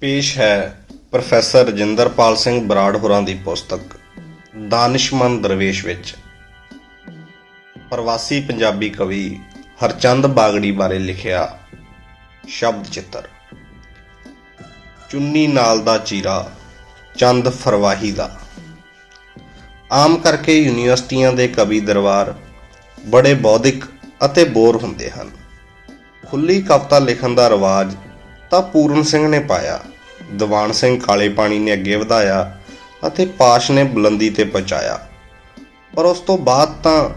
ਪੇਸ਼ ਹੈ ਪ੍ਰੋਫੈਸਰ ਰਜਿੰਦਰਪਾਲ ਸਿੰਘ ਬਰਾੜ ਹੋਰਾਂ ਦੀ ਪੁਸਤਕ ਦਾਨਿਸ਼ਮੰਦ ਦਰਵੇਸ਼ ਵਿੱਚ। ਪ੍ਰਵਾਸੀ ਪੰਜਾਬੀ ਕਵੀ ਹਰਚੰਦ ਬਾਗੜੀ ਬਾਰੇ ਲਿਖਿਆ ਸ਼ਬਦ ਚਿੱਤਰ। ਚੁੰਨੀ ਨਾਲ ਦਾ ਚੀਰਾ, ਚੰਦ ਫਰਵਾਹੀ ਦਾ। ਆਮ ਕਰਕੇ ਯੂਨੀਵਰਸਿਟੀਆਂ ਦੇ ਕਵੀ ਦਰਬਾਰ ਬੜੇ ਬੌਧਿਕ ਅਤੇ ਬੋਰ ਹੁੰਦੇ ਹਨ। ਖੁੱਲੀ ਕਵਿਤਾ ਲਿਖਣ ਦਾ ਰਿਵਾਜ ਤਾਂ ਪੂਰਨ ਸਿੰਘ ਨੇ ਪਾਇਆ। ਦੀਵਾਨ ਸਿੰਘ ਕਾਲੇ ਪਾਣੀ ਨੇ ਅੱਗੇ ਵਧਾਇਆ ਅਤੇ ਪਾਸ਼ ਨੇ ਬੁਲੰਦੀ ਤੇ ਪਹੁੰਚਾਇਆ। ਪਰ ਉਸ ਤੋਂ ਬਾਅਦ ਤਾਂ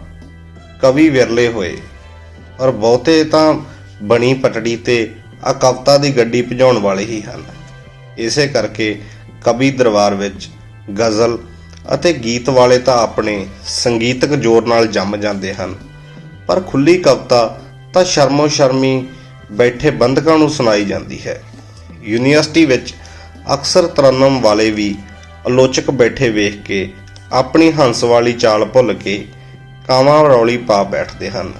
ਕਵੀ ਵਿਰਲੇ ਹੋਏ। ਔਰ ਬਹੁਤੇ ਤਾਂ ਬਣੀ ਪਟੜੀ ਤੇ ਆ ਕਵਿਤਾ ਦੀ ਗੱਡੀ ਭਜਾਉਣ ਵਾਲੇ ਹੀ ਹਨ। ਇਸੇ ਕਰਕੇ ਕਵੀ ਦਰਬਾਰ ਵਿੱਚ ਗਜ਼ਲ ਅਤੇ ਗੀਤ ਵਾਲੇ ਤਾਂ ਆਪਣੇ ਸੰਗੀਤਕ ਜ਼ੋਰ ਨਾਲ ਜੰਮ ਜਾਂਦੇ ਹਨ। ਪਰ ਖੁੱਲੀ ਕਵਿਤਾ ਤਾਂ ਸ਼ਰਮੋ ਸ਼ਰਮੀ ਬੈਠੇ ਬੰਦਕਾਂ ਨੂੰ ਸੁਣਾਈ ਜਾਂਦੀ ਹੈ। ਯੂਨੀਵਰਸਿਟੀ ਵਿੱਚ ਅਕਸਰ ਤਰਨਮ ਵਾਲੇ ਵੀ ਆਲੋਚਕ ਬੈਠੇ ਵੇਖ ਕੇ ਆਪਣੀ ਹੰਸ ਵਾਲੀ ਚਾਲ ਭੁੱਲ ਕੇ ਕਾਵਾਂ ਰੌਲੀ ਪਾ ਬੈਠਦੇ ਹਨ।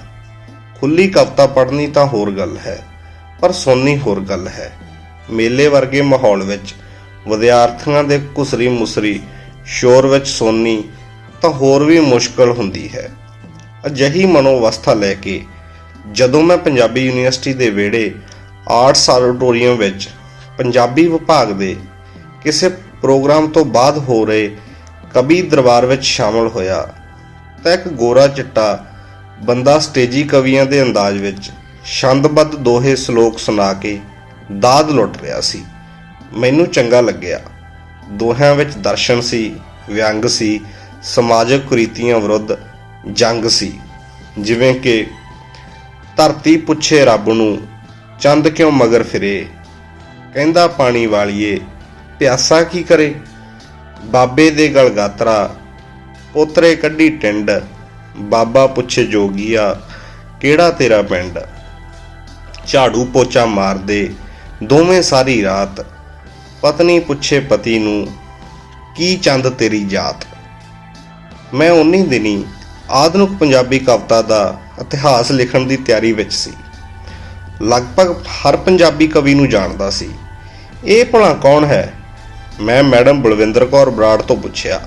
ਖੁੱਲੀ ਕਵਿਤਾ ਪੜ੍ਹਨੀ ਤਾਂ ਹੋਰ ਗੱਲ ਹੈ, ਪਰ ਸੁਣਨੀ ਹੋਰ ਗੱਲ ਹੈ। ਮੇਲੇ ਵਰਗੇ ਮਾਹੌਲ ਵਿੱਚ ਵਿਦਿਆਰਥੀਆਂ ਦੇ ਕੁਸਰੀ ਮੁਸਰੀ ਸ਼ੋਰ ਵਿੱਚ ਸੁਣਨੀ ਤਾਂ ਹੋਰ ਵੀ ਮੁਸ਼ਕਲ ਹੁੰਦੀ ਹੈ। ਅਜਿਹੀ ਮਨੋਵਸਥਾ ਲੈ ਕੇ ਜਦੋਂ ਮੈਂ ਪੰਜਾਬੀ ਯੂਨੀਵਰਸਿਟੀ ਦੇ ਵਿਹੜੇ ਆਰਟਸ ਆਡੀਟੋਰੀਅਮ ਵਿੱਚ ਪੰਜਾਬੀ ਵਿਭਾਗ ਦੇ ਕਿਸੇ ਪ੍ਰੋਗਰਾਮ ਤੋਂ ਬਾਅਦ ਹੋ ਰਹੇ ਕਵੀ ਦਰਬਾਰ ਵਿੱਚ ਸ਼ਾਮਲ ਹੋਇਆ, ਤਾਂ ਇੱਕ ਗੋਰਾ ਚਿੱਟਾ ਬੰਦਾ ਸਟੇਜੀ ਕਵੀਆਂ ਦੇ ਅੰਦਾਜ਼ ਵਿੱਚ ਛੰਦਬੱਧ ਦੋਹੇ ਸ਼ਲੋਕ ਸੁਣਾ ਕੇ ਦਾਦ ਲੁੱਟ ਰਿਹਾ ਸੀ। ਮੈਨੂੰ ਚੰਗਾ ਲੱਗਿਆ। ਦੋਹਾਂ ਵਿੱਚ ਦਰਸ਼ਨ ਸੀ, ਵਿਅੰਗ ਸੀ, ਸਮਾਜਿਕ ਕੁਰੀਤੀਆਂ ਵਿਰੁੱਧ ਜੰਗ ਸੀ, ਜਿਵੇਂ ਕਿ ਧਰਤੀ ਪੁੱਛੇ ਰੱਬ ਨੂੰ, ਚੰਦ ਕਿਉਂ ਮਗਰ ਫਿਰੇ? ਕਹਿੰਦਾ ਪਾਣੀ ਵਾਲੀਏ, ਪਿਆਸਾ ਕੀ ਕਰੇ? ਬਾਬੇ ਦੇ ਗਲ ਗਾਤਰਾ, ਪੋਤਰੇ ਕੱਢੀ ਟਿੰਡ, ਬਾਬਾ ਪੁੱਛੇ ਜੋਗੀਆ, ਕਿਹੜਾ ਤੇਰਾ ਪਿੰਡ? ਝਾੜੂ ਪੋਚਾ ਮਾਰਦੇ ਦੋਵੇਂ ਸਾਰੀ ਰਾਤ, ਪਤਨੀ ਪੁੱਛੇ ਪਤੀ ਨੂੰ, ਕੀ ਚੰਦ ਤੇਰੀ ਜਾਤ? ਮੈਂ ਉਨੀ ਦਿਨੀ ਆਧੁਨਿਕ ਪੰਜਾਬੀ ਕਵਿਤਾ ਦਾ ਇਤਿਹਾਸ ਲਿਖਣ ਦੀ ਤਿਆਰੀ ਵਿੱਚ ਸੀ। ਲਗਭਗ ਹਰ ਪੰਜਾਬੀ ਕਵੀ ਨੂੰ ਜਾਣਦਾ ਸੀ। ਇਹ ਭਲਾ ਕੌਣ ਹੈ? ਮੈਂ ਮੈਡਮ ਬਲਵਿੰਦਰ ਕੌਰ ਬਰਾੜ ਤੋਂ ਪੁੱਛਿਆ।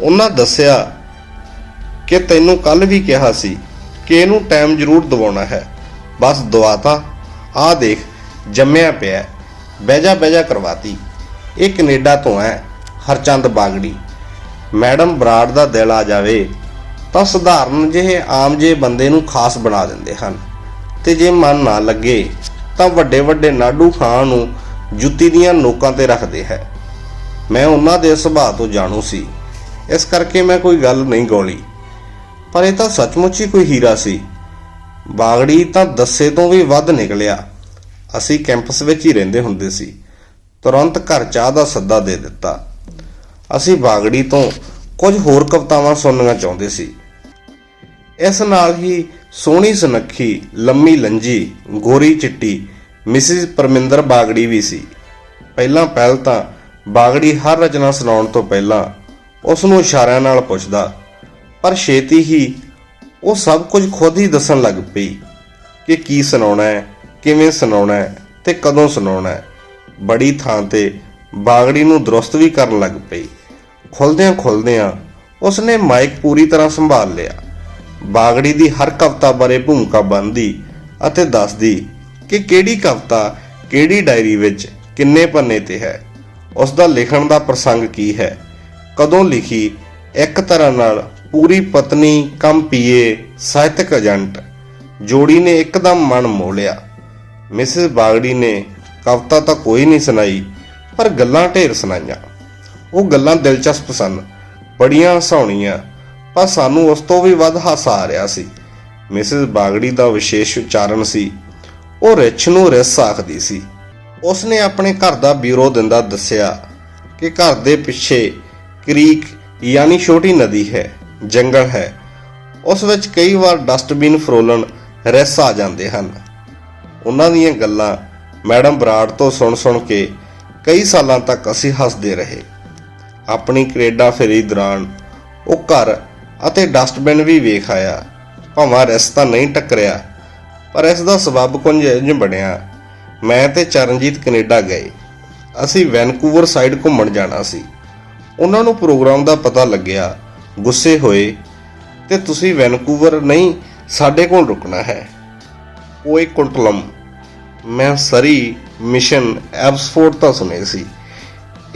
ਉਹਨਾਂ ਦੱਸਿਆ ਕਿ ਤੈਨੂੰ ਕੱਲ ਵੀ ਕਿਹਾ ਸੀ ਕਿ ਇਹਨੂੰ ਟਾਈਮ ਜ਼ਰੂਰ ਦਿਵਾਉਣਾ ਹੈ। ਬਸ ਦਵਾਤਾ ਆ ਦੇਖ, ਜੰਮਿਆ ਪਿਆ ਹੈ। ਬਹਿ ਜਾ ਬਹਿ ਜਾ ਕਰਵਾਤੀ। ਇਹ ਕੈਨੇਡਾ ਤੋਂ ਹੈ, ਹਰਚੰਦ ਬਾਗੜੀ। ਮੈਡਮ ਬਰਾੜ ਦਾ ਦਿਲ ਆ ਜਾਵੇ। ਤਾਂ ਸਧਾਰਨ ਜਿਹੇ ਆਮ ਜਿਹੇ ਬੰਦੇ ਨੂੰ ਖਾਸ ਬਣਾ ਦਿੰਦੇ ਹਨ। ਤੇ ਜੇ ਮਨ ਨਾ ਲੱਗੇ, ਤਾਂ ਵੱਡੇ ਵੱਡੇ ਨਾਡੂ ਖਾਂ ਨੂੰ ਜੁੱਤੀ ਦੀਆਂ ਨੋਕਾਂ ਤੇ ਰੱਖਦੇ ਹੈ। ਮੈਂ ਉਹਨਾਂ ਦੇ ਸੁਭਾਅ ਤੋਂ ਜਾਣੂ ਸੀ। ਇਸ ਕਰਕੇ ਮੈਂ ਕੋਈ ਗੱਲ ਨਹੀਂ ਗੋਲੀ ਪਰ ਇਹ ਤਾਂ ਸੱਚਮੁੱਚ ਹੀ ਕੋਈ ਹੀਰਾ ਸੀ। ਬਾਗੜੀ ਤਾਂ ਦੱਸੇ ਤੋਂ ਵੀ ਵੱਧ ਨਿਕਲਿਆ। ਅਸੀਂ ਕੈਂਪਸ ਵਿੱਚ ਹੀ ਰਹਿੰਦੇ ਹੁੰਦੇ ਸੀ। ਤੁਰੰਤ ਘਰ ਚਾਹ ਦਾ ਸੱਦਾ ਦੇ ਦਿੱਤਾ। ਅਸੀਂ ਬਾਗੜੀ ਤੋਂ ਕੁਝ ਹੋਰ ਕਵਿਤਾਵਾਂ ਸੁਣਨੀਆਂ ਚਾਹੁੰਦੇ ਸੀ। ਇਸ ਨਾਲ ਹੀ ਸੋਹਣੀ ਸੁਨੱਖੀ, ਲੰਮੀ ਲੰਜੀ, ਗੋਰੀ ਚਿੱਟੀ, ਮਿਸਿਸ ਪਰਮਿੰਦਰ ਬਾਗੜੀ ਵੀ ਸੀ। ਪਹਿਲਾਂ ਪਹਿਲ ਤਾਂ ਬਾਗੜੀ ਹਰ ਰਚਨਾ ਸੁਣਾਉਣ ਤੋਂ ਪਹਿਲਾਂ ਉਸ ਨੂੰ ਇਸ਼ਾਰਿਆਂ ਨਾਲ ਪੁੱਛਦਾ, ਪਰ ਛੇਤੀ ਹੀ ਉਹ ਸਭ ਕੁਝ ਖੁਦ ਹੀ ਦੱਸਣ ਲੱਗ ਪਈ ਕਿ ਕੀ ਸੁਣਾਉਣਾ ਹੈ, ਕਿਵੇਂ ਸੁਣਾਉਣਾ ਹੈ ਤੇ ਕਦੋਂ ਸੁਣਾਉਣਾ ਹੈ। ਬੜੀ ਥਾਂ ਤੇ ਬਾਗੜੀ ਨੂੰ ਦਰੁਸਤ ਵੀ ਕਰਨ ਲੱਗ ਪਈ। ਖੁੱਲਦਿਆਂ ਖੁੱਲਦਿਆਂ ਉਸਨੇ ਮਾਈਕ ਪੂਰੀ ਤਰ੍ਹਾਂ ਸੰਭਾਲ ਲਿਆ। ਬਾਗੜੀ ਦੀ ਹਰ ਕਵਿਤਾ ਬਾਰੇ ਭੂਮਿਕਾ ਬੰਦੀ ਅਤੇ ਦੱਸਦੀ ਕਿ ਕਿਹੜੀ ਕਵਿਤਾ ਕਿਹੜੀ ਡਾਇਰੀ ਵਿੱਚ ਕਿੰਨੇ ਪੰਨੇ ਤੇ ਹੈ। ਉਸ ਦਾ ਲਿਖਣ ਦਾ ਪ੍ਰਸੰਗ ਕੀ ਹੈ? ਕਦੋਂ ਲਿਖੀ? ਇੱਕ ਤਰ੍ਹਾਂ ਨਾਲ ਪੂਰੀ ਪਤਨੀ, ਕਮ ਪੀਏ, ਸਾਹਿਤਕ ਏਜੰਟ। ਜੋੜੀ ਨੇ ਇੱਕਦਮ ਮਨ ਮੋਹਲਿਆ ਮਿਸਿਸ ਬਾਗੜੀ ਨੇ ਕਵਿਤਾ ਤਾਂ ਕੋਈ ਨਹੀਂ ਸੁਣਾਈ, ਪਰ ਗੱਲਾਂ ਢੇਰ ਸੁਣਾਈਆਂ। ਉਹ ਗੱਲਾਂ ਦਿਲਚਸਪ ਸਨ। ਬੜੀਆਂ ਹਸਾਉਣੀਆਂ ਪਰ ਸਾਨੂੰ ਉਸ ਤੋਂ ਵੀ ਵੱਧ ਹਾਸਾ ਆ ਰਿਹਾ ਸੀ। ਮਿਸਿਸ ਬਾਗੜੀ ਦਾ ਵਿਸ਼ੇਸ਼ ਉਚਾਰਨ ਸੀ। ਉਹ ਰਿਛ ਨੂੰ ਰਿਸ ਆਖਦੀ ਸੀ। ਉਸਨੇ ਆਪਣੇ ਘਰ ਦਾ ਬਿਊਰੋ ਦਿੰਦਾ ਦੱਸਿਆ ਕਿ ਘਰ ਦੇ ਪਿੱਛੇ ਕ੍ਰੀਕ ਯਾਨੀ ਛੋਟੀ ਨਦੀ ਹੈ, ਜੰਗਲ ਹੈ। ਉਸ ਵਿੱਚ ਕਈ ਵਾਰ ਡਸਟਬਿਨ ਫਰੋਲਣ ਰਿਸ ਆ ਜਾਂਦੇ ਹਨ। ਉਹਨਾਂ ਦੀਆਂ ਗੱਲਾਂ ਮੈਡਮ ਬਰਾੜ ਤੋਂ ਸੁਣ ਸੁਣ ਕੇ ਕਈ ਸਾਲਾਂ ਤੱਕ ਅਸੀਂ ਹੱਸਦੇ ਰਹੇ। ਆਪਣੀ ਕੈਨੇਡਾ ਫੇਰੀ ਦੌਰਾਨ ਉਹ ਘਰ ਅਤੇ ਡਸਟਬਿਨ ਵੀ ਵੇਖ ਆਇਆ। ਭਾਵੇਂ ਰਸਤਾ ਨਹੀਂ ਟੱਕਰਿਆ, ਪਰ ਇਸ ਦਾ ਸਬਬ ਕੁਝ ਇੰਜ ਬਣਿਆ। ਮੈਂ ਤੇ ਚਰਨਜੀਤ ਕੈਨੇਡਾ ਗਏ। ਅਸੀਂ ਵੈਨਕੂਵਰ ਸਾਈਡ ਘੁੰਮਣ ਜਾਣਾ ਸੀ। ਉਹਨਾਂ ਨੂੰ ਪ੍ਰੋਗਰਾਮ ਦਾ ਪਤਾ ਲੱਗਿਆ, ਗੁੱਸੇ ਹੋਏ, ਤੇ ਤੁਸੀਂ ਵੈਨਕੂਵਰ ਨਹੀਂ, ਸਾਡੇ ਕੋਲ ਰੁਕਣਾ ਹੈ। ਉਹ ਇੱਕ ਕੁੰਟਲਮ, ਮੈਂ ਸਰੀ, ਮਿਸ਼ਨ ਐਬਸਫੋਰਡ ਤਾਂ ਸੁਣੇ ਸੀ।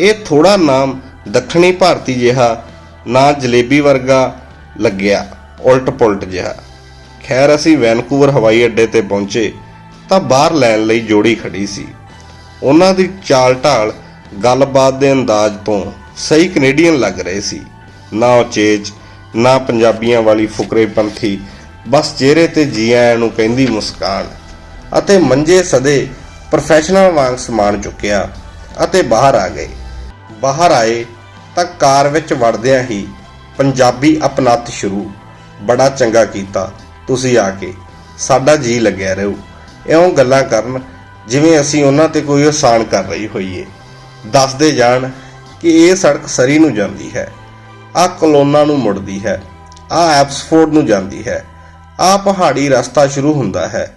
ਇਹ ਥੋੜਾ ਨਾਮ ਦੱਖਣੀ ਭਾਰਤੀ ਜਿਹਾ, ਨਾ ਜਲੇਬੀ ਵਰਗਾ ਲੱਗਿਆ, ਉਲਟ ਪੁਲਟ ਜਿਹਾ। ਖੈਰ, ਅਸੀਂ ਵੈਨਕੂਵਰ ਹਵਾਈ ਅੱਡੇ ਤੇ ਪਹੁੰਚੇ, ਤਾਂ ਬਾਹਰ ਲੈਣ ਲਈ ਜੋੜੀ ਖੜੀ ਸੀ। ਉਹਨਾਂ ਦੀ ਚਾਲ ਢਾਲ ਗੱਲਬਾਤ ਦੇ ਅੰਦਾਜ਼ ਤੋਂ ਸਹੀ ਕੈਨੇਡੀਅਨ ਲੱਗ ਰਹੇ ਸੀ। ਨਾ ਉਚੇਚ ਨਾ ਪੰਜਾਬੀਆਂ ਵਾਲੀ ਫੁਕਰੇਪੰਥੀ ਬਸ ਚਿਹਰੇ ਤੇ ਜੀ ਆਇਆਂ ਨੂੰ ਕਹਿੰਦੀ ਮੁਸਕਾਨ, ਅਤੇ ਮੰਜੇ ਸਦੇ ਪ੍ਰੋਫੈਸ਼ਨਲ ਵਾਂਗ ਸਮਾਨ ਚੁੱਕਿਆ, ਅਤੇ ਬਾਹਰ ਆ ਗਏ। ਬਾਹਰ ਆਏ ਤਾਂ ਕਾਰ ਵਿੱਚ ਵੜਦਿਆਂ ਹੀ ਪੰਜਾਬੀ ਅਪਨੱਤ ਸ਼ੁਰੂ। ਬੜਾ ਚੰਗਾ ਕੀਤਾ ਤੁਸੀਂ ਆ ਕੇ। ਸਾਡਾ ਜੀ ਲੱਗਿਆ ਰਹੂ। ਇਉਂ ਗੱਲਾਂ ਕਰਨ ਜਿਵੇਂ ਅਸੀਂ ਉਹਨਾਂ ਤੇ ਕੋਈ ਆਸਾਨ ਕਰ ਰਹੀ ਹੋਈਏ। ਦੱਸਦੇ ਜਾਣ ਕਿ ਇਹ ਸੜਕ ਸਰੀ ਨੂੰ ਜਾਂਦੀ ਹੈ। ਆ ਕਲੋਨਾ ਨੂੰ ਮੁੜਦੀ ਹੈ। ਆ ਐਪਸਫੋਰਡ ਨੂੰ ਜਾਂਦੀ ਹੈ। ਆ ਪਹਾੜੀ ਰਸਤਾ ਸ਼ੁਰੂ ਹੁੰਦਾ ਹੈ।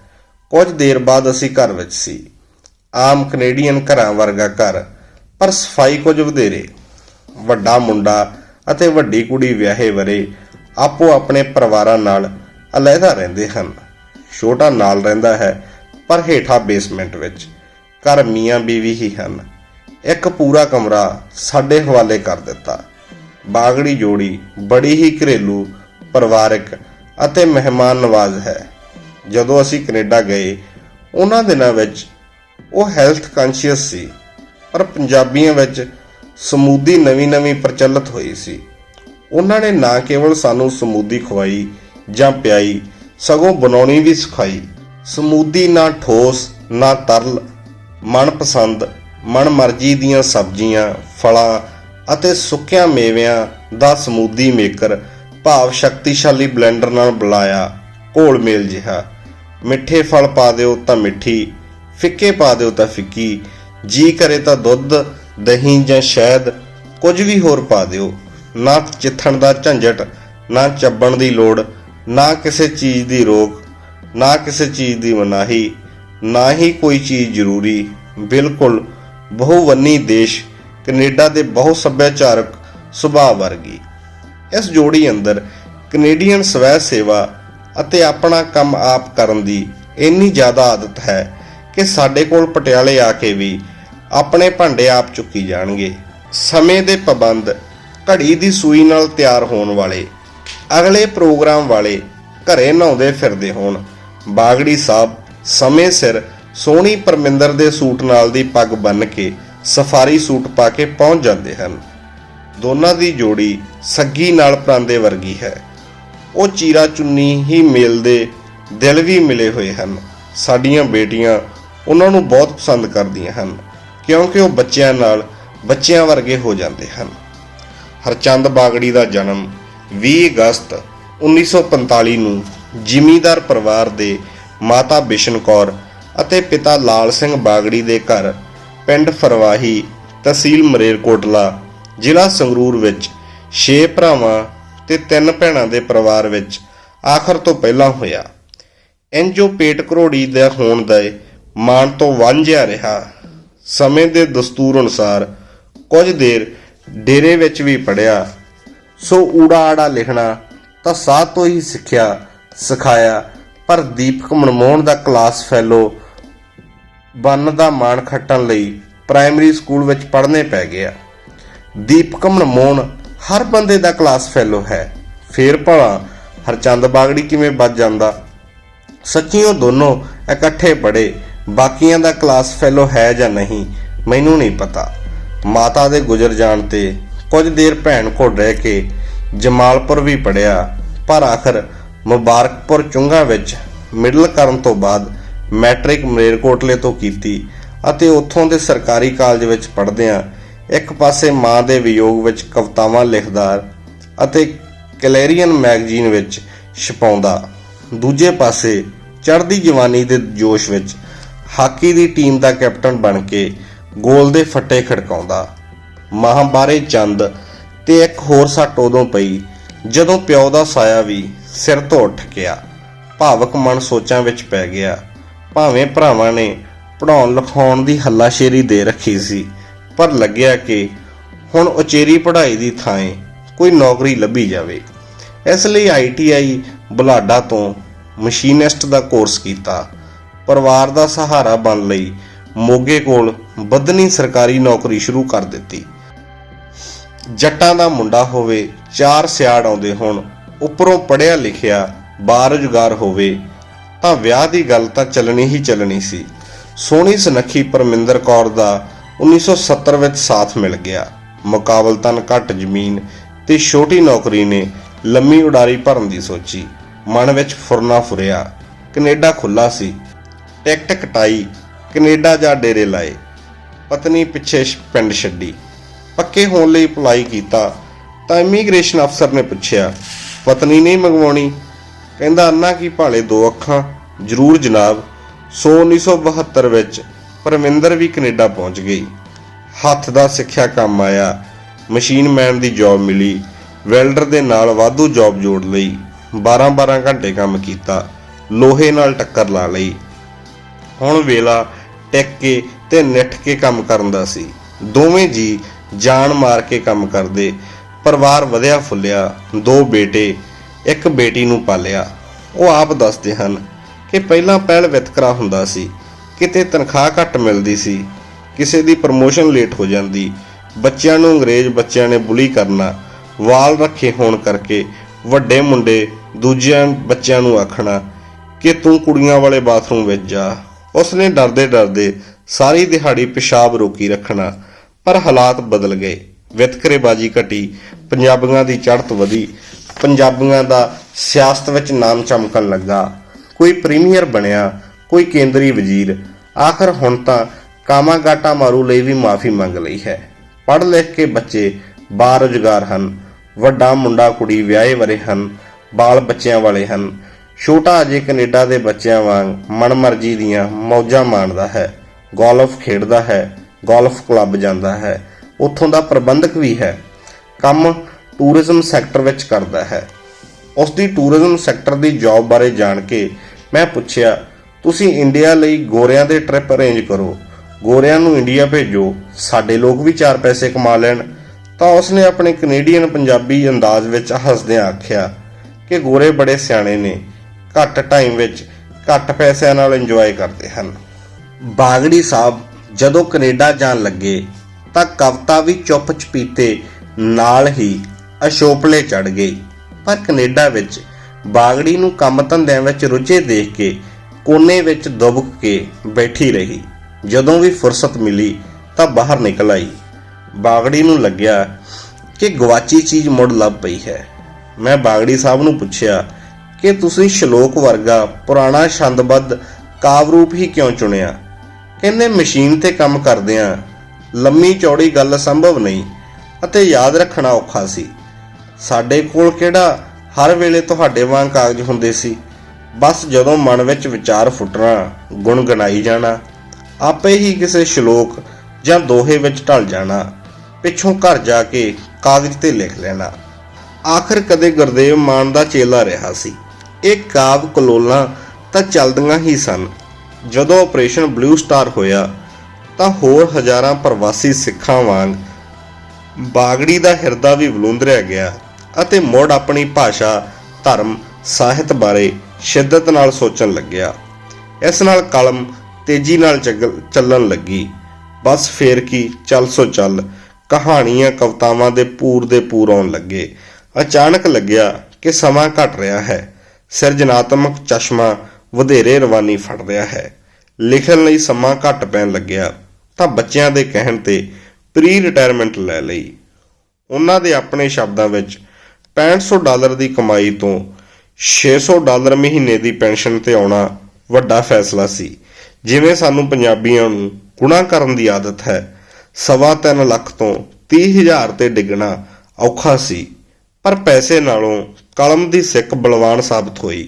ਕੁਝ ਦੇਰ ਬਾਅਦ ਅਸੀਂ ਘਰ ਵਿੱਚ ਸੀ। ਆਮ ਕੈਨੇਡੀਅਨ ਘਰਾਂ ਵਰਗਾ ਘਰ। ਪਰ ਸਫ਼ਾਈ ਕੁਝ ਵਧੇਰੇ, ਵੱਡਾ ਮੁੰਡਾ ਅਤੇ ਵੱਡੀ ਕੁੜੀ ਵਿਆਹੇ ਵਰੇ ਆਪੋ ਆਪਣੇ ਪਰਿਵਾਰਾਂ ਨਾਲ ਅਲੱਗਾ ਰਹਿੰਦੇ ਹਨ। ਛੋਟਾ ਨਾਲ ਰਹਿੰਦਾ ਹੈ, ਪਰ ਹੇਠਾਂ ਬੇਸਮੈਂਟ ਵਿੱਚ। ਘਰ ਮੀਆਂ ਬੀਵੀ ਹੀ ਹਨ। ਇੱਕ ਪੂਰਾ ਕਮਰਾ ਸਾਡੇ ਹਵਾਲੇ ਕਰ ਦਿੱਤਾ। ਬਾਗੜੀ ਜੋੜੀ ਬੜੀ ਹੀ ਘਰੇਲੂ, ਪਰਿਵਾਰਕ ਅਤੇ ਮਹਿਮਾਨ ਨਵਾਜ਼ ਹੈ। ਜਦੋਂ ਅਸੀਂ ਕੈਨੇਡਾ ਗਏ, ਉਹਨਾਂ ਦਿਨਾਂ ਵਿੱਚ ਉਹ ਹੈਲਥ ਕੌਨਸ਼ੀਅਸ ਸੀ। ਪਰ ਪੰਜਾਬੀਆਂ ਵਿੱਚ ਸਮੂਦੀ ਨਵੀਂ-ਨਵੀਂ ਪ੍ਰਚਲਿਤ ਹੋਈ ਸੀ। ਉਹਨਾਂ ਨੇ ਨਾ ਕੇਵਲ ਸਾਨੂੰ ਸਮੂਦੀ ਖਵਾਈ ਜਾਂ ਪਿਆਈ, ਸਗੋਂ ਬਣਾਉਣੀ ਵੀ ਸਿਖਾਈ। ਸਮੂਦੀ ਨਾ ਠੋਸ, ਨਾ ਤਰਲ, ਮਨਪਸੰਦ, ਮਨਮਰਜ਼ੀ ਦੀਆਂ ਸਬਜ਼ੀਆਂ, ਫਲਾਂ ਅਤੇ ਸੁੱਕਿਆਂ ਮੇਵਿਆਂ ਦਾ ਸਮੂਦੀ ਮੇਕਰ ਭਾਵ ਸ਼ਕਤੀਸ਼ਾਲੀ ਬਲੈਂਡਰ ਨਾਲ ਬੁਲਾਇਆ, ਘੋਲ ਮੇਲ ਜਿਹਾ। ਮਿੱਠੇ ਫਲ ਪਾ ਦਿਓ ਤਾਂ ਮਿੱਠੀ, ਫਿੱਕੇ ਪਾ ਦਿਓ ਤਾਂ ਫਿੱਕੀ ਜੀ ਕਰੇ ਤਾਂ ਦੁੱਧ, ਦਹੀਂ ਜਾਂ ਸ਼ਹਿਦ, ਕੁਝ ਵੀ ਹੋਰ ਪਾ ਦਿਓ। ਨਾ ਚਿੱਥਣ ਦਾ ਝੰਜਟ, ਨਾ ਚੱਬਣ ਦੀ ਲੋੜ, ਨਾ ਕਿਸੇ ਚੀਜ਼ ਦੀ ਰੋਕ, ਨਾ ਕਿਸੇ ਚੀਜ਼ ਦੀ ਮਨਾਹੀ, ਨਾ ਹੀ ਕੋਈ ਚੀਜ਼ ਜ਼ਰੂਰੀ। ਬਿਲਕੁਲ ਬਹੁਵੰਨੀ ਦੇਸ਼ ਕੈਨੇਡਾ ਦੇ ਬਹੁ ਸੱਭਿਆਚਾਰਕ ਸੁਭਾਅ ਵਰਗੀ। ਇਸ ਜੋੜੀ ਅੰਦਰ ਕੈਨੇਡੀਅਨ ਸਵੈ ਸੇਵਾ ਅਤੇ ਆਪਣਾ ਕੰਮ ਆਪ ਕਰਨ ਦੀ ਇੰਨੀ ਜ਼ਿਆਦਾ ਆਦਤ ਹੈ ਕਿ ਸਾਡੇ ਕੋਲ ਪਟਿਆਲੇ ਆ ਕੇ ਵੀ ਆਪਣੇ ਭਾਂਡੇ ਆਪ ਚੁੱਕੀ ਜਾਣਗੇ। ਸਮੇਂ ਦੇ ਪਾਬੰਦ ਘੜੀ ਦੀ ਸੂਈ ਨਾਲ ਤਿਆਰ ਹੋਣ ਵਾਲੇ, ਅਗਲੇ ਪ੍ਰੋਗਰਾਮ ਵਾਲੇ ਘਰੇ ਨਹਾਉਂਦੇ ਫਿਰਦੇ ਹੋਣ। ਬਾਗੜੀ ਸਾਹਿਬ ਸਮੇਂ ਸਿਰ ਸੋਹਣੀ ਪਰਮਿੰਦਰ ਦੇ ਸੂਟ ਨਾਲ ਦੀ ਪੱਗ ਬੰਨ ਕੇ ਸਫਾਰੀ ਸੂਟ ਪਾ ਕੇ ਪਹੁੰਚ ਜਾਂਦੇ ਹਨ। ਦੋਨਾਂ ਦੀ ਜੋੜੀ ਸੱਗੀ ਨਾਲ ਪਰਾਂਦੇ ਵਰਗੀ ਹੈ। ਉਹ ਚੀਰਾ ਚੁੰਨੀ ਹੀ ਮਿਲਦੇ ਦਿਲ ਵੀ ਮਿਲੇ ਹੋਏ ਹਨ। ਸਾਡੀਆਂ ਬੇਟੀਆਂ ਉਹਨਾਂ ਨੂੰ ਬਹੁਤ ਪਸੰਦ ਕਰਦੀਆਂ ਹਨ। ਕਿਉਂਕਿ ਉਹ ਬੱਚਿਆਂ ਨਾਲ ਬੱਚਿਆਂ ਵਰਗੇ ਹੋ ਜਾਂਦੇ ਹਨ। ਹਰਚੰਦ ਬਾਗੜੀ ਦਾ ਜਨਮ 20 ਅਗਸਤ 1945 ਨੂੰ ਜ਼ਿਮੀਂਦਾਰ ਪਰਿਵਾਰ ਦੇ ਮਾਤਾ ਬਿਸ਼ਨ ਕੌਰ ਅਤੇ ਪਿਤਾ ਲਾਲ ਸਿੰਘ ਬਾਗੜੀ ਦੇ ਘਰ ਪਿੰਡ ਫਰਵਾਹੀ ਤਹਿਸੀਲ ਮਰੇਰਕੋਟਲਾ, ਜ਼ਿਲ੍ਹਾ ਸੰਗਰੂਰ ਵਿੱਚ 6 ਭਰਾਵਾਂ ਤੇ ਤਿੰਨ ਭੈਣਾਂ ਦੇ ਪਰਿਵਾਰ ਵਿੱਚ ਆਖਰ ਤੋਂ ਪਹਿਲਾਂ ਹੋਇਆ। ਇੰਜੋ ਪੇਟ ਕਰੋੜੀ ਦਾ ਹੋਣ ਦਾ ਮਾਣ ਤੋਂ ਵਾਂਝਿਆ ਰਿਹਾ। ਸਮੇਂ ਦੇ ਦਸਤੂਰ ਅਨੁਸਾਰ ਕੁਝ ਦੇਰ ਡੇਰੇ ਵਿੱਚ ਵੀ ਪੜਿਆ ਸੋ ਊੜਾ ਆੜਾ ਲਿਖਣਾ ਤਾਂ ਸਾਹ ਤੋਂ ਹੀ ਸਿੱਖਿਆ, ਸਿਖਾਇਆ। ਪਰ ਦੀਪਕ ਮਨਮੋਹਨ ਦਾ ਕਲਾਸ ਫੈਲੋ ਬੰਨ ਦਾ ਮਾਣ ਖੱਟਣ ਲਈ ਪ੍ਰਾਇਮਰੀ ਸਕੂਲ ਵਿੱਚ ਪੜ੍ਹਨੇ ਪੈ ਗਿਆ। ਦੀਪਕ ਮਨਮੋਹਨ ਹਰ ਬੰਦੇ ਦਾ ਕਲਾਸ ਫੈਲੋ ਹੈ। ਫੇਰ ਭਲਾ ਹਰਚੰਦ ਬਾਗੜੀ ਕਿਵੇਂ ਵੱਜ ਜਾਂਦਾ? ਸੱਚੀ ਉਹ ਦੋਨੋਂ ਇਕੱਠੇ ਪੜੇ ਬਾਕੀਆਂ ਦਾ ਕਲਾਸ ਫੈਲੋ ਹੈ ਜਾਂ ਨਹੀਂ, ਮੈਨੂੰ ਨਹੀਂ ਪਤਾ। ਮਾਤਾ ਦੇ ਗੁਜ਼ਰ ਜਾਣ ਤੇ ਕੁਝ ਦੇਰ ਭੈਣ ਕੋਲ ਰਹਿ ਕੇ ਜਮਾਲਪੁਰ ਵੀ ਪੜਿਆ ਪਰ ਆਖਰ ਮੁਬਾਰਕਪੁਰ ਚੁੰਗਾ ਵਿੱਚ ਮਿਡਲ ਕਰਨ ਤੋਂ ਬਾਅਦ ਮੈਟ੍ਰਿਕ ਮਲੇਰਕੋਟਲੇ ਤੋਂ ਕੀਤੀ ਅਤੇ ਉੱਥੋਂ ਦੇ ਸਰਕਾਰੀ ਕਾਲਜ ਵਿੱਚ ਪੜ੍ਹਦਿਆਂ ਇੱਕ ਪਾਸੇ ਮਾਂ ਦੇ ਵਿਯੋਗ ਵਿੱਚ ਕਵਿਤਾਵਾਂ ਲਿਖਦਾ ਅਤੇ ਕੈਲੇਰੀਅਨ ਮੈਗਜ਼ੀਨ ਵਿੱਚ ਛਪਾਉਂਦਾ, ਦੂਜੇ ਪਾਸੇ ਚੜ੍ਹਦੀ ਜਵਾਨੀ ਦੇ ਜੋਸ਼ ਵਿੱਚ ਹਾਕੀ ਦੀ ਟੀਮ ਦਾ ਕੈਪਟਨ ਬਣ ਕੇ ਗੋਲ ਦੇ ਫੱਟੇ ਖੜਕਾਉਂਦਾ। ਮਹਾਂਬਾਰੇ ਚੰਦ ਤੇ ਇੱਕ ਹੋਰ ਸੱਟ ਉਦੋਂ ਪਈ ਜਦੋਂ ਪਿਓ ਦਾ ਸਾਇਆ ਵੀ ਸਿਰ ਤੋਂ ਉੱਠ ਗਿਆ। ਭਾਵਕ ਮਨ ਸੋਚਾਂ ਵਿੱਚ ਪੈ ਗਿਆ। ਭਾਵੇਂ ਭਰਾਵਾਂ ਨੇ ਪੜਾਉਣ ਲਿਖਾਉਣ ਦੀ ਹੱਲਾਸ਼ੇਰੀ ਦੇ ਰੱਖੀ ਸੀ, ਪਰ ਲੱਗਿਆ ਕਿ ਹੁਣ ਉਚੇਰੀ ਪੜ੍ਹਾਈ ਦੀ ਥਾਂ ਕੋਈ ਨੌਕਰੀ ਲੱਭੀ ਜਾਵੇ। ਇਸ ਲਈ ਆਈਟੀਆਈ ਬੁਲਾਡਾ ਤੋਂ ਮਸ਼ੀਨਿਸਟ ਦਾ ਕੋਰਸ ਕੀਤਾ। ਪਰਿਵਾਰ ਦਾ ਸਹਾਰਾ ਬਣ ਲਈ ਮੋਗੇ ਕੋਲ ਬੱਧਨੀ ਸਰਕਾਰੀ ਨੌਕਰੀ ਸ਼ੁਰੂ ਕਰ ਦਿੱਤੀ। ਜੱਟਾਂ ਦਾ ਮੁੰਡਾ ਹੋਵੇ, ਚਾਰ ਸਿਆੜ ਆਉਂਦੇ ਹੋਣ, ਉੱਪਰੋਂ ਪੜਿਆ ਲਿਖਿਆ ਬਾਰੁਜ਼ਗਾਰ ਹੋਵੇ, ਤਾਂ ਵਿਆਹ ਦੀ ਗੱਲ ਤਾਂ ਚੱਲਣੀ ਹੀ ਚੱਲਣੀ ਸੀ। ਸੋਹਣੀ ਸੁਨੱਖੀ ਪਰਮਿੰਦਰ ਕੌਰ ਦਾ 1970 ਵਿੱਚ ਸਾਥ ਮਿਲ ਗਿਆ। ਮੁਕਾਬਲਤਨ ਘੱਟ ਜ਼ਮੀਨ ਤੇ ਛੋਟੀ ਨੌਕਰੀ ਨੇ ਲੰਮੀ ਉਡਾਰੀ ਭਰਨ ਦੀ ਸੋਚੀ। ਮਨ ਵਿੱਚ ਫੁਰਨਾ ਫੁਰਿਆ। ਕੈਨੇਡਾ ਖੁੱਲਾ ਸੀ। ਟਿਕਟ ਕਟਾਈ, ਕੈਨੇਡਾ ਜਾ ਡੇਰੇ ਲਾਏ। ਪਤਨੀ ਪਿੱਛੇ ਪਿੰਡ ਛੱਡੀ। ਪੱਕੇ ਹੋਣ ਲਈ ਅਪਲਾਈ ਕੀਤਾ ਤਾਂ ਇਮੀਗ੍ਰੇਸ਼ਨ ਅਫਸਰ ਨੇ ਪੁੱਛਿਆ, ਪਤਨੀ ਨਹੀਂ ਮੰਗਵਾਉਣੀ? ਕਹਿੰਦਾ ਅੰਨਾ ਕੀ ਭਾਲੇ ਦੋ ਅੱਖਾਂ। ਜ਼ਰੂਰ ਜਨਾਬ, ਸੋ 1972 ਵਿੱਚ ਪਰਮਿੰਦਰ ਵੀ ਕੈਨੇਡਾ ਪਹੁੰਚ ਗਈ। ਹੱਥ ਦਾ ਸਿੱਖਿਆ ਕੰਮ ਆਇਆ। ਮਸ਼ੀਨ ਮੈਨ ਦੀ ਜੌਬ ਮਿਲੀ। ਵੈਲਡਰ ਦੇ ਨਾਲ ਵਾਧੂ ਜੌਬ ਜੋੜ ਲਈ। 12-12 ਘੰਟੇ ਕੰਮ ਕੀਤਾ। ਲੋਹੇ ਨਾਲ ਟੱਕਰ ਲਾ ਲਈ। ਹੁਣ ਵੇਲਾ ਟਿਕ ਕੇ ਤੇ ਨਿੱਠ ਕੇ ਕੰਮ ਕਰਨ ਦਾ ਸੀ। ਦੋਵੇਂ ਜੀ ਜਾਨ ਮਾਰ ਕੇ ਕੰਮ ਕਰਦੇ। ਪਰਿਵਾਰ ਵਧਿਆ ਫੁੱਲਿਆ, ਦੋ ਬੇਟੇ, ਇੱਕ ਬੇਟੀ ਨੂੰ ਪਾਲਿਆ। ਉਹ ਆਪ ਦੱਸਦੇ ਹਨ ਕਿ ਪਹਿਲਾਂ ਪਹਿਲ ਵਿਤਕਰਾ ਹੁੰਦਾ ਸੀ। ਕਿਤੇ ਤਨਖਾਹ ਘੱਟ ਮਿਲਦੀ ਸੀ, ਕਿਸੇ ਦੀ ਪ੍ਰਮੋਸ਼ਨ ਲੇਟ ਹੋ ਜਾਂਦੀ। ਬੱਚਿਆਂ ਨੂੰ ਅੰਗਰੇਜ਼ ਬੱਚਿਆਂ ਨੇ ਬੁਲੀ ਕਰਨਾ, ਵਾਲ ਰੱਖੇ ਹੋਣ ਕਰਕੇ ਵੱਡੇ ਮੁੰਡੇ ਦੂਜਿਆਂ ਬੱਚਿਆਂ ਨੂੰ ਆਖਣਾ ਕਿ ਤੂੰ ਕੁੜੀਆਂ ਵਾਲੇ ਬਾਥਰੂਮ ਵਿੱਚ ਜਾ। ਉਸਨੇ ਡਰਦੇ ਡਰਦੇ ਸਾਰੀ ਦਿਹਾੜੀ ਪਿਸ਼ਾਬ ਰੋਕੀ ਰੱਖਣਾ, ਪਰ ਹਾਲਾਤ ਬਦਲ ਗਏ। ਵਿਤਕਰੇਬਾਜੀ ਘਟੀ, ਪੰਜਾਬੀਆਂ ਦੀ ਚੜ੍ਹਤ ਵਧੀ, ਪੰਜਾਬੀਆਂ ਦਾ ਸਿਆਸਤ ਵਿੱਚ ਨਾਮ ਚਮਕਣ ਲੱਗਾ। ਕੋਈ ਪ੍ਰੀਮੀਅਰ ਬਣਿਆ, ਕੋਈ ਕੇਂਦਰੀ ਵਜ਼ੀਰ, ਆਖਰ ਹੁਣ ਤਾਂ ਕਾਮਾਗਾਟਾ ਮਾਰੂ ਲਈ ਵੀ ਮਾਫੀ ਮੰਗ ਲਈ ਹੈ। ਪੜ੍ਹ ਲਿਖ ਕੇ ਬੱਚੇ ਬਾਰੁਜ਼ਗਾਰ ਹਨ, ਵੱਡਾ ਮੁੰਡਾ ਕੁੜੀ ਵਿਆਹੇ ਵਰੇ ਹਨ ਬਾਲ ਬੱਚਿਆਂ ਵਾਲੇ ਹਨ ਛੋਟਾ ਅਜੇ ਕੈਨੇਡਾ ਦੇ ਬੱਚਿਆਂ ਵਾਂਗ ਮਨਮਰਜ਼ੀ ਦੀਆਂ ਮੌਜਾਂ ਮਾਣਦਾ ਹੈ। ਗੋਲਫ ਖੇਡਦਾ ਹੈ, ਗੋਲਫ ਕਲੱਬ ਜਾਂਦਾ ਹੈ। ਉੱਥੋਂ ਦਾ ਪ੍ਰਬੰਧਕ ਵੀ ਹੈ। ਕੰਮ ਟੂਰਿਜ਼ਮ ਸੈਕਟਰ ਵਿੱਚ ਕਰਦਾ ਹੈ। ਉਸ ਦੀ ਟੂਰਿਜ਼ਮ ਸੈਕਟਰ ਦੀ ਜੌਬ ਬਾਰੇ ਜਾਣ ਕੇ ਮੈਂ ਪੁੱਛਿਆ, ਤੁਸੀਂ ਇੰਡੀਆ ਲਈ ਗੋਰਿਆਂ ਦੇ ਟ੍ਰਿਪ ਅਰੇਂਜ ਕਰੋ। ਗੋਰਿਆਂ ਨੂੰ ਇੰਡੀਆ ਭੇਜੋ। ਸਾਡੇ ਲੋਕ ਵੀ ਚਾਰ ਪੈਸੇ ਕਮਾ ਲੈਣ। ਤਾਂ ਉਸਨੇ ਆਪਣੇ ਕੈਨੇਡੀਅਨ ਪੰਜਾਬੀ ਅੰਦਾਜ਼ ਵਿੱਚ ਹੱਸਦਿਆਂ ਆਖਿਆ ਕਿ ਗੋਰੇ ਬੜੇ ਸਿਆਣੇ ਨੇ। ਘੱਟ ਟਾਈਮ ਵਿੱਚ ਘੱਟ ਪੈਸਿਆਂ ਨਾਲ ਇੰਜੋਏ ਕਰਦੇ ਹਨ। ਬਾਗੜੀ ਸਾਹਿਬ ਜਦੋਂ ਕੈਨੇਡਾ ਜਾਣ ਲੱਗੇ ਤਾਂ ਕਵਿਤਾ ਵੀ ਚੁੱਪ ਚਪੀਤੇ ਨਾਲ ਹੀ ਅਸ਼ੋਪਲੇ ਚੜ ਗਈ। ਪਰ ਕੈਨੇਡਾ ਵਿੱਚ ਬਾਗੜੀ ਨੂੰ ਕੰਮ ਧੰਦਿਆਂ ਵਿੱਚ ਰੁੱਝੇ ਦੇਖ ਕੇ ਕੋਨੇ ਵਿੱਚ ਦੁਬਕ ਕੇ ਬੈਠੀ ਰਹੀ। ਜਦੋਂ ਵੀ ਫੁਰਸਤ ਮਿਲੀ ਤਾਂ ਬਾਹਰ ਨਿਕਲ ਆਈ। ਬਾਗੜੀ ਨੂੰ ਲੱਗਿਆ ਕਿ ਗਵਾਚੀ ਚੀਜ਼ ਮੁੜ ਲੱਭ ਪਈ ਹੈ। ਮੈਂ ਬਾਗੜੀ ਸਾਹਿਬ ਨੂੰ ਪੁੱਛਿਆ ਕਿ ਤੁਸੀਂ ਸ਼ਲੋਕ ਵਰਗਾ ਪੁਰਾਣਾ ਛੰਦਬੱਧ ਕਾਵ ਰੂਪ ਹੀ ਕਿਉਂ ਚੁਣਿਆ? ਕਹਿੰਦੇ ਮਸ਼ੀਨ ਤੇ ਕੰਮ ਕਰਦਿਆਂ ਲੰਮੀ ਚੌੜੀ ਗੱਲ ਸੰਭਵ ਨਹੀਂ ਅਤੇ ਯਾਦ ਰੱਖਣਾ ਔਖਾ ਸੀ। ਸਾਡੇ ਕੋਲ ਕਿਹੜਾ ਹਰ ਵੇਲੇ ਤੁਹਾਡੇ ਵਾਂਗ ਕਾਗਜ਼ ਹੁੰਦੇ ਸੀ? ਬਸ ਜਦੋਂ ਮਨ ਵਿੱਚ ਵਿਚਾਰ ਫੁੱਟਣਾ ਗੁੰਗਣਾਈ ਜਾਣਾ, ਆਪੇ ਹੀ ਕਿਸੇ ਸ਼ਲੋਕ ਜਾਂ ਦੋਹੇ ਵਿੱਚ ਢਲ ਜਾਣਾ, ਪਿੱਛੋਂ ਘਰ ਜਾ ਕੇ ਕਾਗਜ਼ ਤੇ ਲਿਖ ਲੈਣਾ। ਆਖਰ ਕਦੇ ਗੁਰਦੇਵ ਮਾਨ ਦਾ ਚੇਲਾ ਰਿਹਾ ਸੀ। ਇਹ ਕਾਵ ਕਲੋਲਾਂ ਤਾਂ ਚੱਲਦੀਆਂ ਹੀ ਸਨ। ਜਦੋਂ ਆਪਰੇਸ਼ਨ ਬਲੂ ਸਟਾਰ ਹੋਇਆ, ਤਾਂ ਹੋਰ ਹਜ਼ਾਰਾਂ ਪ੍ਰਵਾਸੀ ਸਿੱਖਾਂ ਵਾਂਗ ਬਾਗੜੀ ਦਾ ਹਿਰਦਾ ਵੀ ਵਲੂੰਦਰਿਆ ਗਿਆ ਅਤੇ ਮੁੜ ਆਪਣੀ ਭਾਸ਼ਾ, ਧਰਮ, ਸਾਹਿਤ ਬਾਰੇ ਸ਼ਿੱਦਤ ਨਾਲ ਸੋਚਣ ਲੱਗਿਆ। ਇਸ ਨਾਲ ਕਲਮ ਤੇਜ਼ੀ ਨਾਲ ਚੱਲਣ ਲੱਗੀ। ਬਸ ਫੇਰ ਕੀ, ਚੱਲ ਸੋ ਚੱਲ, ਕਹਾਣੀਆਂ ਕਵਤਾਵਾਂ ਦੇ ਪੂਰ ਦੇ ਪੂਰ ਆਉਣ ਲੱਗੇ। ਅਚਾਨਕ ਲੱਗਿਆ ਕਿ ਸਮਾਂ ਘਟ ਰਿਹਾ ਹੈ। ਸਿਰਜਣਾਤਮਕ ਚਸ਼ਮਾ ਵਧੇਰੇ ਰਵਾਨੀ ਫੜ ਰਿਹਾ ਹੈ। ਲਿਖਣ ਲਈ ਸਮਾਂ ਘੱਟ ਪੈਣ ਲੱਗਿਆ, ਤਾਂ ਬੱਚਿਆਂ ਦੇ ਕਹਿਣ ਤੇ ਪ੍ਰੀ ਰਿਟਾਇਰਮੈਂਟ ਲੈ ਲਈ। ਉਹਨਾਂ ਦੇ ਆਪਣੇ ਸ਼ਬਦਾਂ ਵਿੱਚ 6500 ਡਾਲਰ ਦੀ ਕਮਾਈ ਤੋਂ 600 ਡਾਲਰ ਮਹੀਨੇ ਦੀ ਪੈਨਸ਼ਨ ਤੇ ਆਉਣਾ ਵੱਡਾ ਫੈਸਲਾ ਸੀ। ਜਿਵੇਂ ਸਾਨੂੰ ਪੰਜਾਬੀਆਂ ਨੂੰ ਗੁਣਾ ਕਰਨ ਦੀ ਆਦਤ ਹੈ, ਸਵਾ ਤਿੰਨ ਲੱਖ ਤੋਂ 30000 ਤੇ ਡਿੱਗਣਾ ਔਖਾ ਸੀ। ਪਰ ਪੈਸੇ ਨਾਲੋਂ ਕਲਮ ਦੀ ਸਿੱਖ ਬਲਵਾਨ ਸਾਬਤ ਹੋਈ।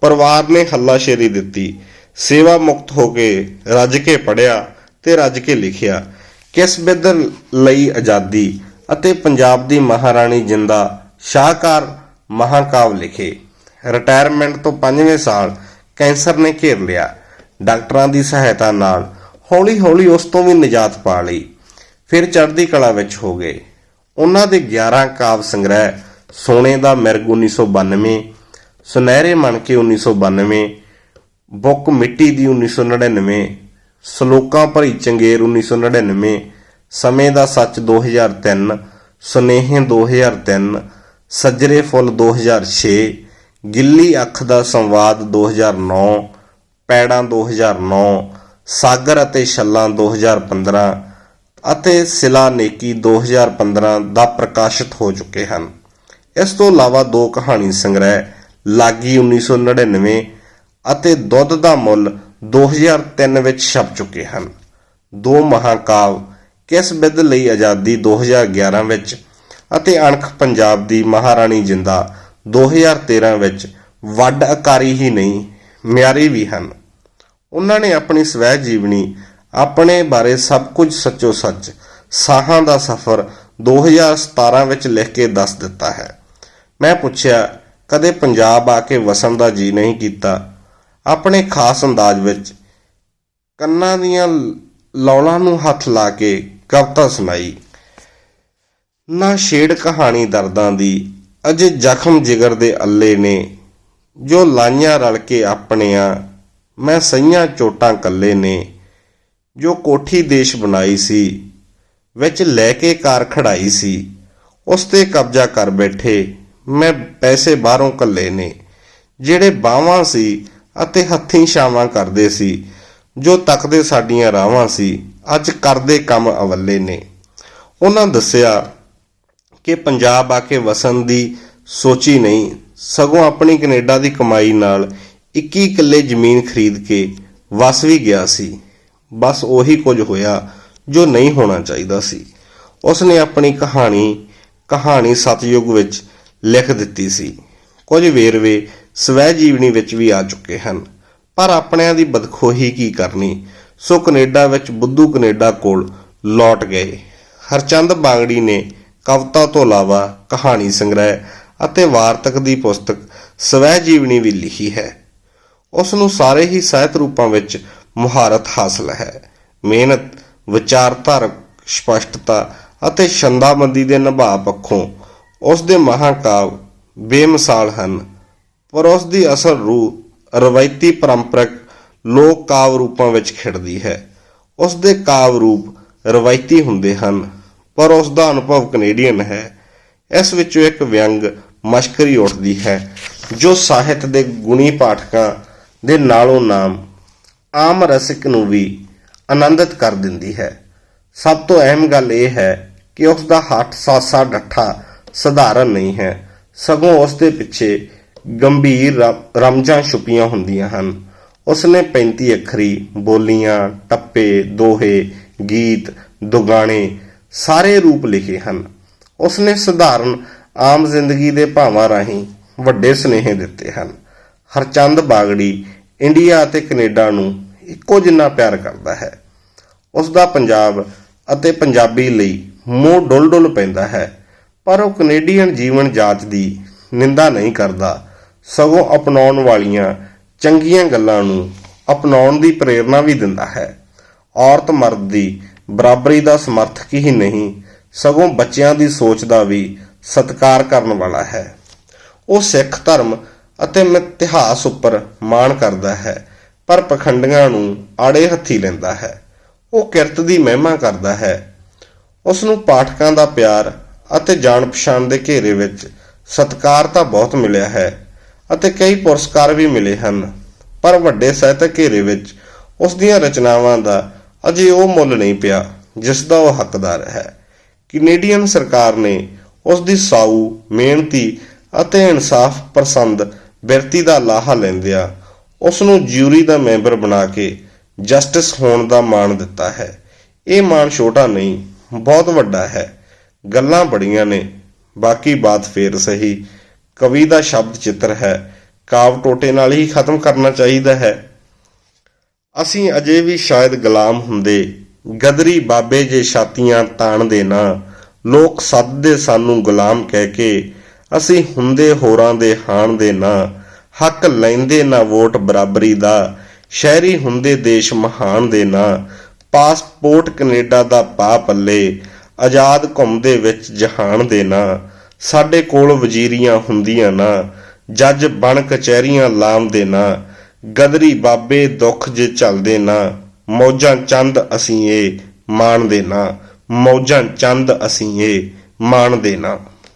ਪਰਿਵਾਰ ਨੇ ਹੱਲਾਸ਼ੇਰੀ ਦਿੱਤੀ। ਸੇਵਾ ਮੁਕਤ ਹੋ ਕੇ ਰੱਜ ਕੇ ਪੜਿਆ ਤੇ ਰੱਜ ਕੇ ਲਿਖਿਆ, ਕਿਸ ਬਿੱਦ ਲਈ ਆਜ਼ਾਦੀ ਅਤੇ ਪੰਜਾਬ ਦੀ ਮਹਾਰਾਣੀ ਜਿੰਦਾ ਸ਼ਾਹਕਾਰ ਮਹਾਕਾਵ ਲਿਖੇ। ਰਿਟਾਇਰਮੈਂਟ ਤੋਂ 5ਵੇਂ ਸਾਲ ਕੈਂਸਰ ਨੇ ਘੇਰ ਲਿਆ। ਡਾਕਟਰਾਂ ਦੀ ਸਹਾਇਤਾ ਨਾਲ ਹੌਲੀ-ਹੌਲੀ ਉਸ ਤੋਂ ਵੀ ਨਿਜਾਤ ਪਾ ਲਈ। ਫਿਰ ਚੜ੍ਹਦੀ ਕਲਾ ਵਿੱਚ ਹੋ ਗਏ। ਉਹਨਾਂ ਦੇ 11 ਕਾਵ ਸੰਗ੍ਰਹਿ ਸੋਨੇ ਦਾ ਮਿਰਗ 1992 ਸੁਨਹਿਰੇ ਮਣਕੇ 1992 ਬੁੱਕ ਮਿੱਟੀ ਦੀ 1999 ਸਲੋਕਾਂ ਭਰੀ ਚੰਗੇਰ 1999 ਸਮੇਂ ਦਾ ਸੱਚ 2003 ਸੁਨੇਹੇ 2003 ਸੱਜਰੇ ਫੁੱਲ 2006 ਗਿੱਲੀ ਅੱਖ ਦਾ ਸੰਵਾਦ 2009 ਪੈੜਾਂ 2009 ਸਾਗਰ ਅਤੇ ਛੱਲਾਂ 2015 ਅਤੇ ਸਿਲਾ ਨੇਕੀ 2015 ਦਾ ਪ੍ਰਕਾਸ਼ਿਤ ਹੋ ਚੁੱਕੇ ਹਨ। ਇਸ ਤੋਂ ਇਲਾਵਾ ਦੋ ਕਹਾਣੀ ਸੰਗ੍ਰਹਿ, ਲਾਗੀ 1999 ਅਤੇ ਦੁੱਧ ਦਾ ਮੁੱਲ 2003 ਵਿੱਚ ਛਪ ਚੁੱਕੇ ਹਨ। ਦੋ ਮਹਾਕਾਵ ਕਿਸ ਬਿੱਦ ਲਈ ਆਜ਼ਾਦੀ 2011 ਵਿੱਚ ਅਤੇ ਅਣਖ ਪੰਜਾਬ ਦੀ ਮਹਾਰਾਣੀ ਜਿੰਦਾ 2013 ਵਿੱਚ ਵੱਡ ਆਕਾਰੀ ਹੀ ਨਹੀਂ, ਮਿਆਰੀ ਵੀ ਹਨ। ਉਹਨਾਂ ਨੇ ਆਪਣੀ ਸਵੈ ਜੀਵਨੀ, ਆਪਣੇ ਬਾਰੇ ਸਭ ਕੁਝ ਸੱਚੋ ਸੱਚ ਸਾਹਾਂ ਦਾ ਸਫ਼ਰ 2017 ਵਿੱਚ ਲਿਖ ਕੇ ਦੱਸ ਦਿੱਤਾ ਹੈ। ਮੈਂ ਪੁੱਛਿਆ, ਕਦੇ ਪੰਜਾਬ ਆ ਕੇ ਵਸਣ ਦਾ ਜੀ ਨਹੀਂ ਕੀਤਾ? ਆਪਣੇ ਖਾਸ ਅੰਦਾਜ਼ ਵਿੱਚ ਕੰਨਾਂ ਦੀਆਂ ਲੌਲਾਂ ਨੂੰ ਹੱਥ ਲਾ ਕੇ ਕਵਿਤਾ ਸੁਣਾਈ। ਨਾ ਛੇੜ ਕਹਾਣੀ ਦਰਦਾਂ ਦੀ, ਅਜੇ ਜ਼ਖਮ ਜਿਗਰ ਦੇ ਅੱਲੇ ਨੇ। ਜੋ ਲਾਈਆਂ ਰਲ ਕੇ ਆਪਣਿਆਂ, ਮੈਂ ਸਈਆਂ ਚੋਟਾਂ ਕੱਲੇ ਨੇ। ਜੋ ਕੋਠੀ ਦੇਸ਼ ਬਣਾਈ ਸੀ, ਵਿੱਚ ਲੈ ਕੇ ਕਾਰ ਖੜਾਈ ਸੀ, ਉਸ ਤੇ ਕਬਜ਼ਾ ਕਰ ਬੈਠੇ। ਮੈਂ ਪੈਸੇ ਬਾਹਰੋਂ ਕੱਲੇ ਨੇ, ਜਿਹੜੇ ਬਾਹਾਂ ਸੀ ਅਤੇ ਹੱਥੀਂ ਛਾਵਾਂ ਕਰਦੇ ਸੀ, ਜੋ ਤੱਕਦੇ ਸਾਡੀਆਂ ਰਾਵਾਂ ਸੀ, ਅੱਜ ਕਰਦੇ ਕੰਮ ਅਵੱਲੇ ਨੇ। ਉਹਨਾਂ ਦੱਸਿਆ ਕਿ ਪੰਜਾਬ ਆ ਕੇ ਵਸਣ ਦੀ ਸੋਚੀ ਨਹੀਂ, ਸਗੋਂ ਆਪਣੀ ਕੈਨੇਡਾ ਦੀ ਕਮਾਈ ਨਾਲ 21 ਕਿੱਲੇ ਜ਼ਮੀਨ ਖਰੀਦ ਕੇ ਵਸ ਵੀ ਗਿਆ ਸੀ। ਬਸ ਉਹੀ ਕੁਝ ਹੋਇਆ ਜੋ ਨਹੀਂ ਹੋਣਾ ਚਾਹੀਦਾ ਸੀ। ਉਸਨੇ ਆਪਣੀ ਕਹਾਣੀ ਕਹਾਣੀ ਸਤਯੁਗ ਵਿੱਚ ਲਿਖ ਦਿੱਤੀ ਸੀ। ਕੁਝ ਵੇਰਵੇ ਸਵੈ ਜੀਵਨੀ ਵਿੱਚ ਵੀ ਆ ਚੁੱਕੇ ਹਨ। ਪਰ ਆਪਣਿਆਂ ਦੀ ਬਦਖੋਹੀ ਕੀ ਕਰਨੀ? ਸੋ ਕੈਨੇਡਾ ਵਿੱਚ ਬੁੱਧੂ ਕੈਨੇਡਾ ਕੋਲ ਲੌਟ ਗਏ। ਹਰਚੰਦ ਬਾਗੜੀ ਨੇ ਕਵਿਤਾ ਤੋਂ ਇਲਾਵਾ ਕਹਾਣੀ ਸੰਗ੍ਰਹਿ ਅਤੇ ਵਾਰਤਕ ਦੀ ਪੁਸਤਕ ਸਵੈ ਜੀਵਨੀ ਵੀ ਲਿਖੀ ਹੈ। ਉਸ ਨੂੰ ਸਾਰੇ ਹੀ ਸਾਹਿਤ ਰੂਪਾਂ ਵਿੱਚ ਮੁਹਾਰਤ ਹਾਸਲ ਹੈ। ਮਿਹਨਤ, ਵਿਚਾਰਧਾਰਕ ਸਪਸ਼ਟਤਾ ਅਤੇ ਛੰਦਾਬੰਦੀ ਦੇ ਨਿਭਾਅ ਪੱਖੋਂ ਉਸ ਦੇ ਮਹਾਕਾਵ ਬੇਮਿਸਾਲ ਹਨ, ਪਰ ਉਸ ਦੀ ਅਸਲ ਰੂਹ ਰਵਾਇਤੀ ਪਰੰਪਰਕ ਲੋਕ ਕਾਵ ਰੂਪਾਂ ਵਿੱਚ ਖਿੜਦੀ ਹੈ। ਉਸ ਦੇ ਕਾਵ ਰੂਪ ਰਵਾਇਤੀ ਹੁੰਦੇ ਹਨ, ਪਰ ਉਸ ਦਾ ਅਨੁਭਵ ਕੈਨੇਡੀਅਨ ਹੈ। ਇਸ ਵਿੱਚੋਂ ਇੱਕ ਵਿਅੰਗ ਮਸ਼ਕਰੀ ਉੱਠਦੀ ਹੈ, ਜੋ ਸਾਹਿਤ ਦੇ ਗੁਣੀ ਪਾਠਕਾਂ ਦੇ ਨਾਲੋਂ ਨਾਮ ਆਮ ਰਸਿਕ ਨੂੰ ਵੀ ਆਨੰਦਿਤ ਕਰ ਦਿੰਦੀ ਹੈ। ਸਭ ਤੋਂ ਅਹਿਮ ਗੱਲ ਇਹ ਹੈ ਕਿ ਉਸ ਦਾ ਹੱਥ ਸਾਸਾ ਡੱਠਾ ਸਧਾਰਨ ਨਹੀਂ ਹੈ। ਸਗੋਂ ਉਸ ਦੇ ਪਿੱਛੇ ਗੰਭੀਰ ਰ- ਰਮਜ਼ਾਂ ਛੁਪੀਆਂ ਹੁੰਦੀਆਂ ਹਨ। ਉਸ ਨੇ 35 ਅੱਖਰੀ ਬੋਲੀਆਂ, ਟੱਪੇ, ਦੋਹੇ, ਗੀਤ, ਦੁਗਾਣੇ ਸਾਰੇ ਰੂਪ ਲਿਖੇ ਹਨ। ਉਸ ਨੇ ਸਧਾਰਨ ਆਮ ਜ਼ਿੰਦਗੀ ਦੇ ਭਾਵਾਂ ਰਾਹੀਂ ਵੱਡੇ ਸੁਨੇਹੇ ਦਿੱਤੇ ਹਨ। ਹਰਚੰਦ ਬਾਗੜੀ ਇੰਡੀਆ ਅਤੇ ਕੈਨੇਡਾ ਨੂੰ ਇੱਕੋ ਜਿੰਨਾ ਪਿਆਰ ਕਰਦਾ ਹੈ। ਉਸ ਦਾ ਪੰਜਾਬ ਅਤੇ ਪੰਜਾਬੀ ਲਈ ਮੋਹ ਡੁੱਲ ਡੁੱਲ ਪੈਂਦਾ ਹੈ। ਪਰ ਉਹ ਕੈਨੇਡੀਅਨ ਜੀਵਨ ਜਾਚ ਦੀ ਨਿੰਦਾ ਨਹੀਂ ਕਰਦਾ। ਸਗੋਂ ਅਪਣਾਉਣ ਵਾਲੀਆਂ ਚੰਗੀਆਂ ਗੱਲਾਂ ਨੂੰ ਅਪਣਾਉਣ ਦੀ ਪ੍ਰੇਰਣਾ ਵੀ ਦਿੰਦਾ ਹੈ। ਔਰਤ ਮਰਦ ਦੀ ਬਰਾਬਰੀ ਦਾ ਸਮਰਥਕ ਹੀ ਨਹੀਂ, ਸਗੋਂ ਬੱਚਿਆਂ ਦੀ ਸੋਚ ਦਾ ਵੀ ਸਤਿਕਾਰ ਕਰਨ ਵਾਲਾ ਹੈ। ਉਹ ਸਿੱਖ ਧਰਮ ਅਤੇ ਇਤਿਹਾਸ ਉੱਪਰ ਮਾਣ ਕਰਦਾ ਹੈ, ਪਰ ਪਖੰਡੀਆਂ ਨੂੰ ਆੜੇ ਹੱਥੀ ਲੈਂਦਾ ਹੈ। ਉਹ ਕਿਰਤ ਦੀ ਮਹਿਮਾ ਕਰਦਾ ਹੈ। ਉਸ ਨੂੰ ਪਾਠਕਾਂ ਦਾ ਪਿਆਰ ਅਤੇ ਜਾਣ ਪਛਾਣ ਦੇ ਘੇਰੇ ਵਿੱਚ ਸਤਿਕਾਰ ਤਾਂ ਬਹੁਤ ਮਿਲਿਆ ਹੈ ਅਤੇ ਕਈ ਪੁਰਸਕਾਰ ਵੀ ਮਿਲੇ ਹਨ। ਪਰ ਵੱਡੇ ਸਾਹਿਤਕ ਘੇਰੇ ਵਿੱਚ ਉਸ ਦੀਆਂ ਰਚਨਾਵਾਂ ਦਾ ਅਜੇ ਉਹ ਮੁੱਲ ਨਹੀਂ ਪਿਆ, ਜਿਸ ਦਾ ਉਹ ਹੱਕਦਾਰ ਹੈ। ਕੈਨੇਡੀਅਨ ਸਰਕਾਰ ਨੇ ਉਸ ਦੀ ਸਾਊ, ਮਿਹਨਤੀ ਅਤੇ ਇਨਸਾਫ ਪਸੰਦ ਬਿਰਤੀ ਦਾ ਲਾਹਾ ਲੈਂਦਿਆਂ ਉਸ ਨੂੰ ਜਿਊਰੀ ਦਾ ਮੈਂਬਰ ਬਣਾ ਕੇ ਜਸਟਿਸ ਹੋਣ ਦਾ ਮਾਣ ਦਿੱਤਾ ਹੈ। ਇਹ ਮਾਣ ਛੋਟਾ ਨਹੀਂ, ਬਹੁਤ ਵੱਡਾ ਹੈ। ਗੱਲਾਂ ਬੜੀਆਂ ਨੇ। ਬਾਕੀ ਬਾਤ ਫੇਰ ਸਹੀ। ਕਵੀ ਦਾ ਸ਼ਬਦ ਚਿੱਤਰ ਹੈ। ਕਾਵ ਟੋਟੇ ਨਾਲ ਹੀ ਖਤਮ ਕਰਨਾ ਚਾਹੀਦਾ ਹੈ। ਅਸੀਂ ਅਜੇ ਵੀ ਸ਼ਾਇਦ ਗੁਲਾਮ ਹੁੰਦੇ। ਗਦਰੀ ਬਾਬੇ ਜੇ ਛਾਤੀਆਂ ਤਾਣਦੇ ਨਾ। ਲੋਕ ਸੱਦਦੇ ਸਾਨੂੰ ਗੁਲਾਮ ਕਹਿ ਕੇ ਅਸੀਂ ਹੁੰਦੇ ਹੋਰਾਂ ਦੇ ਹਾਣ ਦੇ ਨਾ। ਹੱਕ ਲੈਂਦੇ ਨਾ ਵੋਟ ਬਰਾਬਰੀ ਦਾ। ਸ਼ਹਿਰੀ ਹੁੰਦੇ ਦੇਸ਼ ਮਹਾਨ ਦੇ ਨਾ। ਪਾਸਪੋਰਟ ਕੈਨੇਡਾ ਦਾ ਪਾ ਪੱਲੇ। ਆਜ਼ਾਦ ਘੁੰਮਦੇ ਵਿੱਚ ਜਹਾਨ ਦੇ ਨਾ, ਸਾਡੇ ਕੋਲ ਵਜ਼ੀਰੀਆਂ ਹੁੰਦੀਆਂ ਨਾ, ਜੱਜ ਬਣ ਕਚਹਿਰੀਆਂ ਲਾਮਦੇ ਨਾ, ਗਦਰੀ ਬਾਬੇ ਦੁੱਖ ਜੇ ਚੱਲਦੇ ਨਾ, ਮੌਜਾਂ ਚੰਦ ਅਸੀਂ ਏ ਮਾਣਦੇ ਨਾ, ਮੌਜਾਂ ਚੰਦ ਅਸੀਂ ਏ ਮਾਣਦੇ ਨਾ।